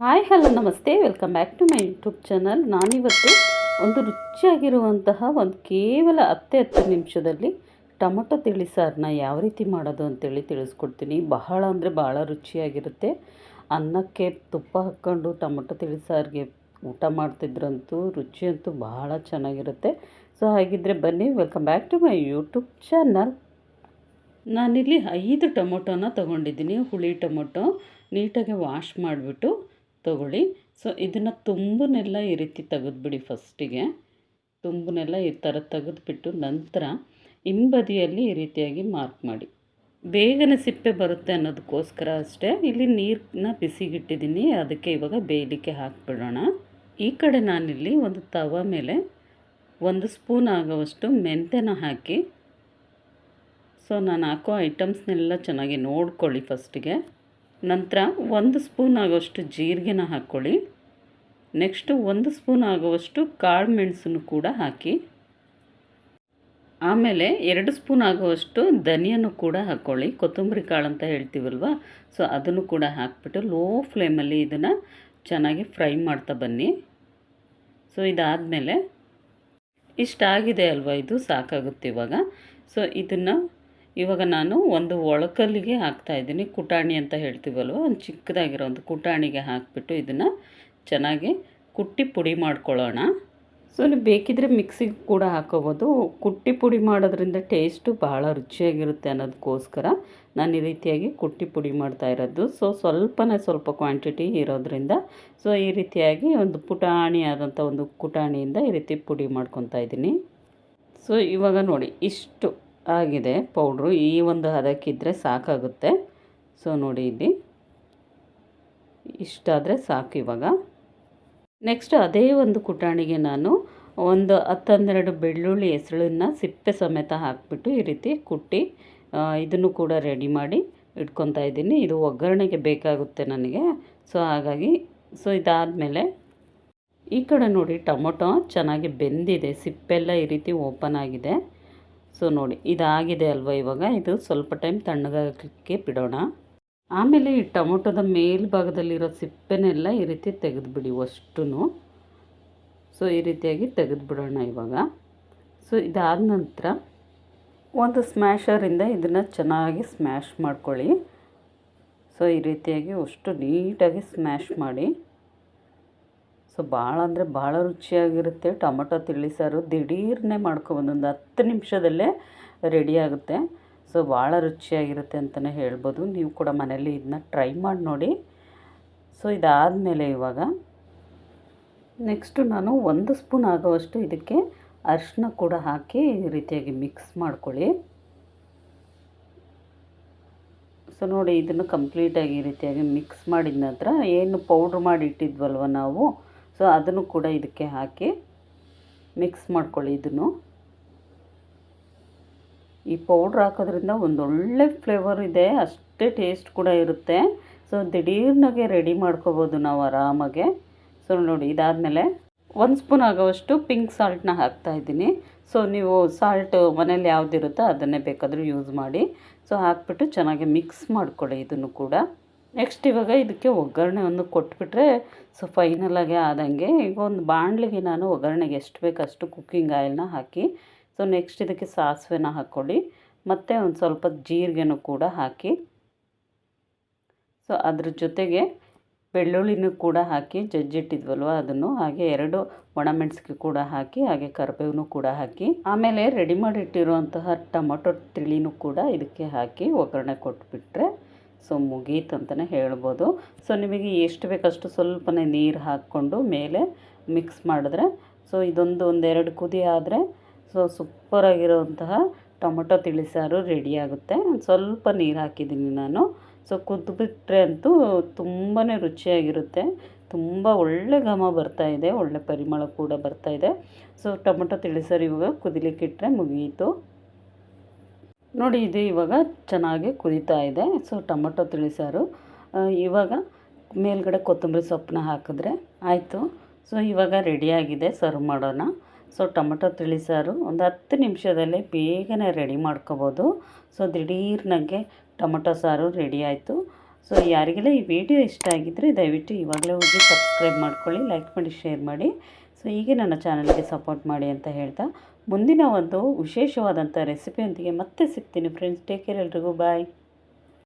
Hi, hello, ನಮಸ್ತೆ. Welcome back to my YouTube channel ನಾನಿವತ್ತು ಒಂದು ರುಚಿಯಾಗಿರುವಂತಹ ಒಂದು ಕೇವಲ ಹತ್ತೇ ಹತ್ತು ನಿಮಿಷದಲ್ಲಿ ಟೊಮೊಟೊ ತಿಳಿ ಸಾರನ್ನ ಯಾವ ರೀತಿ ಮಾಡೋದು ಅಂತೇಳಿ ತಿಳಿಸ್ಕೊಡ್ತೀನಿ. ಬಹಳ ಅಂದರೆ ಬಹಳ ರುಚಿಯಾಗಿರುತ್ತೆ. ಅನ್ನಕ್ಕೆ ತುಪ್ಪ ಹಾಕ್ಕೊಂಡು ಟೊಮೊಟೊ ತಿಳಿ ಸಾರಿಗೆ ಊಟ ಮಾಡ್ತಿದ್ರಂತೂ ರುಚಿ ಅಂತೂ ಬಹಳ ಚೆನ್ನಾಗಿರುತ್ತೆ. ಸೊ ಹಾಗಿದ್ರೆ ಬನ್ನಿ. Welcome back to my YouTube channel ನಾನಿಲ್ಲಿ ಐದು ಟೊಮೊಟೊನ ತೊಗೊಂಡಿದ್ದೀನಿ. ಹುಳಿ ಟೊಮೊಟೊ ನೀಟಾಗಿ ವಾಶ್ ಮಾಡಿಬಿಟ್ಟು ತೊಗೊಳ್ಳಿ. ಸೊ ಇದನ್ನು ತುಂಬನೆಲ್ಲ ಈ ರೀತಿ ತೆಗೆದುಬಿಡಿ ಫಸ್ಟಿಗೆ. ತುಂಬನೆಲ್ಲ ಈ ಥರ ತೆಗೆದುಬಿಟ್ಟು ನಂತರ ಹಿಂಬದಿಯಲ್ಲಿ ಈ ರೀತಿಯಾಗಿ ಮಾರ್ಕ್ ಮಾಡಿ. ಬೇಗನೆ ಸಿಪ್ಪೆ ಬರುತ್ತೆ ಅನ್ನೋದಕ್ಕೋಸ್ಕರ ಅಷ್ಟೇ. ಇಲ್ಲಿ ನೀರನ್ನ ಬಿಸಿಗಿಟ್ಟಿದ್ದೀನಿ. ಅದಕ್ಕೆ ಇವಾಗ ಬೇಯಲಿಕ್ಕೆ ಹಾಕಿಬಿಡೋಣ. ಈ ಕಡೆ ನಾನಿಲ್ಲಿ ಒಂದು ತವ ಮೇಲೆ ಒಂದು ಸ್ಪೂನ್ ಆಗುವಷ್ಟು ಮೆಂತೆನ ಹಾಕಿ. ಸೊ ನಾನು ಹಾಕೋ ಐಟಮ್ಸ್ನೆಲ್ಲ ಚೆನ್ನಾಗಿ ನೋಡ್ಕೊಳ್ಳಿ ಫಸ್ಟಿಗೆ. ನಂತರ ಒಂದು ಸ್ಪೂನ್ ಆಗೋಷ್ಟು ಜೀರಿಗೆನ ಹಾಕ್ಕೊಳ್ಳಿ. ನೆಕ್ಸ್ಟು ಒಂದು ಸ್ಪೂನ್ ಆಗುವಷ್ಟು ಕಾಳು ಮೆಣಸನ್ನು ಕೂಡ ಹಾಕಿ. ಆಮೇಲೆ ಎರಡು ಸ್ಪೂನ್ ಆಗುವಷ್ಟು ಧನಿಯನ್ನು ಕೂಡ ಹಾಕ್ಕೊಳ್ಳಿ. ಕೊತ್ತಂಬರಿ ಕಾಳು ಅಂತ ಹೇಳ್ತೀವಲ್ವ? ಸೊ, ಅದನ್ನು ಕೂಡ ಹಾಕ್ಬಿಟ್ಟು ಲೋ ಫ್ಲೇಮಲ್ಲಿ ಇದನ್ನು ಚೆನ್ನಾಗಿ ಫ್ರೈ ಮಾಡ್ತಾ ಬನ್ನಿ. ಸೊ, ಇದಾದಮೇಲೆ ಇಷ್ಟಾಗಿದೆ ಅಲ್ವಾ? ಇದು ಸಾಕಾಗುತ್ತೆ ಇವಾಗ. ಸೊ, ಇದನ್ನು ಇವಾಗ ನಾನು ಒಂದು ಒಳಕಲ್ಲಿಗೆ ಹಾಕ್ತಾಯಿದ್ದೀನಿ ಕುಟಾಣಿ ಅಂತ ಹೇಳ್ತೀವಲ್ವ? ಒಂದು ಚಿಕ್ಕದಾಗಿರೋ ಒಂದು ಕುಟಾಣಿಗೆ ಹಾಕಿಬಿಟ್ಟು ಇದನ್ನು ಚೆನ್ನಾಗಿ ಕುಟ್ಟಿ ಪುಡಿ ಮಾಡ್ಕೊಳ್ಳೋಣ. ಸೊ, ನೀವು ಬೇಕಿದ್ದರೆ ಮಿಕ್ಸಿಗೆ ಕೂಡ ಹಾಕೋಬೋದು. ಕುಟ್ಟಿ ಪುಡಿ ಮಾಡೋದ್ರಿಂದ ಟೇಸ್ಟು ಬಹಳ ರುಚಿಯಾಗಿರುತ್ತೆ ಅನ್ನೋದಕ್ಕೋಸ್ಕರ ನಾನು ಈ ರೀತಿಯಾಗಿ ಕುಟ್ಟಿ ಪುಡಿ ಮಾಡ್ತಾ ಇರೋದು. ಸೊ, ಸ್ವಲ್ಪನೇ ಸ್ವಲ್ಪ ಕ್ವಾಂಟಿಟಿ ಇರೋದ್ರಿಂದ ಸೊ, ಈ ರೀತಿಯಾಗಿ ಒಂದು ಪುಟಾಣಿ ಆದಂಥ ಒಂದು ಕುಟಾಣಿಯಿಂದ ಈ ರೀತಿ ಪುಡಿ ಮಾಡ್ಕೊತಾ ಇದ್ದೀನಿ. ಸೊ, ಇವಾಗ ನೋಡಿ, ಇಷ್ಟು. ಆಗಿದೆ ಪೌಡ್ರು. ಈ ಒಂದು ಹದಕ್ಕಿದ್ರೆ ಸಾಕಾಗುತ್ತೆ. ಸೊ ನೋಡಿ ಇಲ್ಲಿ. ಇಷ್ಟಾದರೆ ಸಾಕು ಇವಾಗ. ನೆಕ್ಸ್ಟ್ ಅದೇ ಒಂದು ಕುಟಾಣಿಗೆ ನಾನು ಒಂದು ಹತ್ತನ್ನೆರಡು ಬೆಳ್ಳುಳ್ಳಿ ಹೆಸಳನ್ನು ಸಿಪ್ಪೆ ಸಮೇತ ಹಾಕಿಬಿಟ್ಟು ಈ ರೀತಿ ಕುಟ್ಟಿ ಇದನ್ನು ಕೂಡ ರೆಡಿ ಮಾಡಿ ಇಟ್ಕೊತಾ ಇದ್ದೀನಿ. ಇದು ಒಗ್ಗರಣೆಗೆ ಬೇಕಾಗುತ್ತೆ ನನಗೆ. ಸೊ ಹಾಗಾಗಿ ಸೊ ಇದಾದಮೇಲೆ ಈ ಕಡೆ ನೋಡಿ ಟೊಮೊಟೊ ಚೆನ್ನಾಗಿ ಬೆಂದಿದೆ. ಸಿಪ್ಪೆಲ್ಲ ಈ ರೀತಿ ಓಪನ್ ಆಗಿದೆ. ಸೊ ನೋಡಿ, ಇದಾಗಿದೆ ಅಲ್ವಾ ಇವಾಗ? ಇದು ಸ್ವಲ್ಪ ಟೈಮ್ ತಣ್ಣಗಾಗಲಿಕ್ಕೆ ಬಿಡೋಣ. ಆಮೇಲೆ ಈ ಟೊಮೊಟೊದ ಮೇಲ್ಭಾಗದಲ್ಲಿರೋ ಸಿಪ್ಪೆನೆಲ್ಲ ಈ ರೀತಿ ತೆಗೆದುಬಿಡಿ ಅಷ್ಟು ಸೊ ಈ ರೀತಿಯಾಗಿ ತೆಗೆದುಬಿಡೋಣ ಇವಾಗ. ಸೊ ಇದಾದ ನಂತರ ಒಂದು ಸ್ಮ್ಯಾಷರಿಂದ ಇದನ್ನು ಚೆನ್ನಾಗಿ ಸ್ಮ್ಯಾಶ್ ಮಾಡ್ಕೊಳ್ಳಿ. ಸೊ ಈ ರೀತಿಯಾಗಿ ಅಷ್ಟು ನೀಟಾಗಿ ಸ್ಮ್ಯಾಶ್ ಮಾಡಿ. ಸೊ ಭಾಳ ಅಂದರೆ ಭಾಳ ರುಚಿಯಾಗಿರುತ್ತೆ. ಟೊಮೊಟೊ ತಿಳಿಸಾರು ದಿಢೀರ್ನೇ ಮಾಡ್ಕೊಬೋದು ಒಂದು ಹತ್ತು ನಿಮಿಷದಲ್ಲೇ ರೆಡಿಯಾಗುತ್ತೆ ಸೊ ಭಾಳ ರುಚಿಯಾಗಿರುತ್ತೆ ಅಂತಲೇ ಹೇಳ್ಬೋದು. ನೀವು ಕೂಡ ಮನೇಲಿ ಇದನ್ನ ಟ್ರೈ ಮಾಡಿ ನೋಡಿ. ಸೊ ಇದಾದಮೇಲೆ ಇವಾಗ ನೆಕ್ಸ್ಟು ನಾನು ಒಂದು ಸ್ಪೂನ್ ಆಗೋವಷ್ಟು ಇದಕ್ಕೆ ಅರಿಶಿನ ಕೂಡ ಹಾಕಿ ಈ ರೀತಿಯಾಗಿ ಮಿಕ್ಸ್ ಮಾಡ್ಕೊಳ್ಳಿ. ಸೊ ನೋಡಿ ಇದನ್ನು ಕಂಪ್ಲೀಟಾಗಿ ಈ ರೀತಿಯಾಗಿ ಮಿಕ್ಸ್ ಮಾಡಿದ ನಂತರ ಏನು ಪೌಡ್ರ್ ಮಾಡಿ ಇಟ್ಟಿದ್ವಲ್ವ ನಾವು ಸೊ ಅದನ್ನು ಕೂಡ ಇದಕ್ಕೆ ಹಾಕಿ ಮಿಕ್ಸ್ ಮಾಡ್ಕೊಳ್ಳಿ ಇದನ್ನು. ಈ ಪೌಡ್ರ್ ಹಾಕೋದ್ರಿಂದ ಒಂದೊಳ್ಳೆ ಫ್ಲೇವರ್ ಇದೆ, ಅಷ್ಟೇ ಟೇಸ್ಟ್ ಕೂಡ ಇರುತ್ತೆ. ಸೊ ದಿಢೀರ್ನಾಗೆ ರೆಡಿ ಮಾಡ್ಕೋಬೋದು ನಾವು ಆರಾಮಾಗೆ. ಸೊ ನೋಡಿ, ಇದಾದಮೇಲೆ ಒಂದು ಸ್ಪೂನ್ ಆಗೋವಷ್ಟು ಪಿಂಕ್ ಸಾಲ್ಟನ್ನ ಹಾಕ್ತಾಯಿದ್ದೀನಿ ಸೊ ನೀವು ಸಾಲ್ಟ್ ಮನೇಲಿ ಯಾವುದಿರುತ್ತೋ ಅದನ್ನೇ ಬೇಕಾದರೂ ಯೂಸ್ ಮಾಡಿ. ಸೊ ಹಾಕ್ಬಿಟ್ಟು ಚೆನ್ನಾಗಿ ಮಿಕ್ಸ್ ಮಾಡಿಕೊಳ್ಳಿ ಇದನ್ನು ಕೂಡ. ನೆಕ್ಸ್ಟ್ ಇವಾಗ ಇದಕ್ಕೆ ಒಗ್ಗರಣೆ ಒಂದು ಕೊಟ್ಬಿಟ್ರೆ ಸೊ ಫೈನಲಾಗಿ ಆದಂಗೆ ಈಗ ಒಂದು ಬಾಣಲಿಗೆ ನಾನು ಒಗ್ಗರಣೆಗೆ ಎಷ್ಟು ಬೇಕು ಅಷ್ಟು ಕುಕ್ಕಿಂಗ್ ಆಯಿಲ್ನ ಹಾಕಿ ಸೊ ನೆಕ್ಸ್ಟ್ ಇದಕ್ಕೆ ಸಾಸಿವೆನ ಹಾಕ್ಕೊಳ್ಳಿ ಮತ್ತು ಒಂದು ಸ್ವಲ್ಪ ಜೀರಿಗೆನೂ ಕೂಡ ಹಾಕಿ ಸೊ ಅದ್ರ ಜೊತೆಗೆ ಬೆಳ್ಳುಳ್ಳಿನೂ ಕೂಡ ಹಾಕಿ, ಜಜ್ಜಿಟ್ಟಿದ್ವಲ್ವ ಅದನ್ನು, ಹಾಗೆ ಎರಡು ಒಣಮೆಣಸಿಗೆ ಕೂಡ ಹಾಕಿ, ಹಾಗೆ ಕರಿಬೇವನು ಕೂಡ ಹಾಕಿ, ಆಮೇಲೆ ರೆಡಿ ಮಾಡಿಟ್ಟಿರುವಂತಹ ಟೊಮೊಟೊ ತಿಳಿನೂ ಕೂಡ ಇದಕ್ಕೆ ಹಾಕಿ ಒಗ್ಗರಣೆ ಕೊಟ್ಬಿಟ್ರೆ ಸೊ ಮುಗೀತು ಅಂತಲೇ ಹೇಳ್ಬೋದು. ಸೊ ನಿಮಗೆ ಎಷ್ಟು ಬೇಕಷ್ಟು ಸ್ವಲ್ಪನೇ ನೀರು ಹಾಕ್ಕೊಂಡು ಮೇಲೆ ಮಿಕ್ಸ್ ಮಾಡಿದ್ರೆ, ಸೊ ಇದೊಂದು ಒಂದೆರಡು ಕುದಿ ಆದರೆ, ಸೊ ಸೂಪರಾಗಿರೋಂತಹ ಟೊಮೊಟೊ ತಿಳಿಸಾರು ರೆಡಿ ಆಗುತ್ತೆ. ಸ್ವಲ್ಪ ನೀರು ಹಾಕಿದ್ದೀನಿ ನಾನು. ಸೊ ಕುದ್ಬಿಟ್ರೆ ಅಂತೂ ತುಂಬಾ ರುಚಿಯಾಗಿರುತ್ತೆ. ತುಂಬ ಒಳ್ಳೆ ಘಮ ಇದೆ, ಒಳ್ಳೆ ಪರಿಮಳ ಕೂಡ ಬರ್ತಾಯಿದೆ ಸೊ ಟೊಮೊಟೊ ತಿಳಿಸಾರು ಇವಾಗ ಕುದಿಲಿಕ್ಕಿಟ್ರೆ ಮುಗಿಯಿತು ನೋಡಿ, ಇದು ಇವಾಗ ಚೆನ್ನಾಗಿ ಕುದಿತಾ ಇದೆ. ಸೊ, ಟೊಮೊಟೊ ತಿಳಿಸಾರು ಇವಾಗ ಮೇಲ್ಗಡೆ ಕೊತ್ತಂಬರಿ ಸೊಪ್ಪನ್ನ ಹಾಕಿದ್ರೆ ಆಯಿತು. ಸೊ, ಇವಾಗ ರೆಡಿಯಾಗಿದೆ ಸರ್ವ್ ಮಾಡೋಣ. ಸೊ, ಟೊಮೊಟೊ ತಿಳಿಸಾರು ಒಂದು ಹತ್ತು ನಿಮಿಷದಲ್ಲೇ ಬೇಗನೆ ರೆಡಿ ಮಾಡ್ಕೋಬೋದು. ಸೊ, ದಿಢೀರ್ನಾಗೆ ಟೊಮೊಟೊ ಸಾರು ರೆಡಿ ಆಯಿತು. ಸೊ ಯಾರಿಗೆಲ್ಲ ಈ ವಿಡಿಯೋ ಇಷ್ಟ ಆಗಿದ್ದರೆ ದಯವಿಟ್ಟು ಇವಾಗಲೇ ಹೋಗಿ ಸಬ್ಸ್ಕ್ರೈಬ್ ಮಾಡ್ಕೊಳ್ಳಿ, ಲೈಕ್ ಮಾಡಿ, ಶೇರ್ ಮಾಡಿ. ಸೊ ಹೀಗೆ ನನ್ನ ಚಾನಲ್ಗೆ ಸಪೋರ್ಟ್ ಮಾಡಿ ಅಂತ ಹೇಳ್ತಾ ಮುಂದಿನ ಒಂದು ವಿಶೇಷವಾದಂಥ ರೆಸಿಪಿಯೊಂದಿಗೆ ಮತ್ತೆ ಸಿಗ್ತೀನಿ. ಫ್ರೆಂಡ್ಸ್, ಟೇಕ್ ಕೇರ್ ಎಲ್ರಿಗೂ. ಬಾಯ್.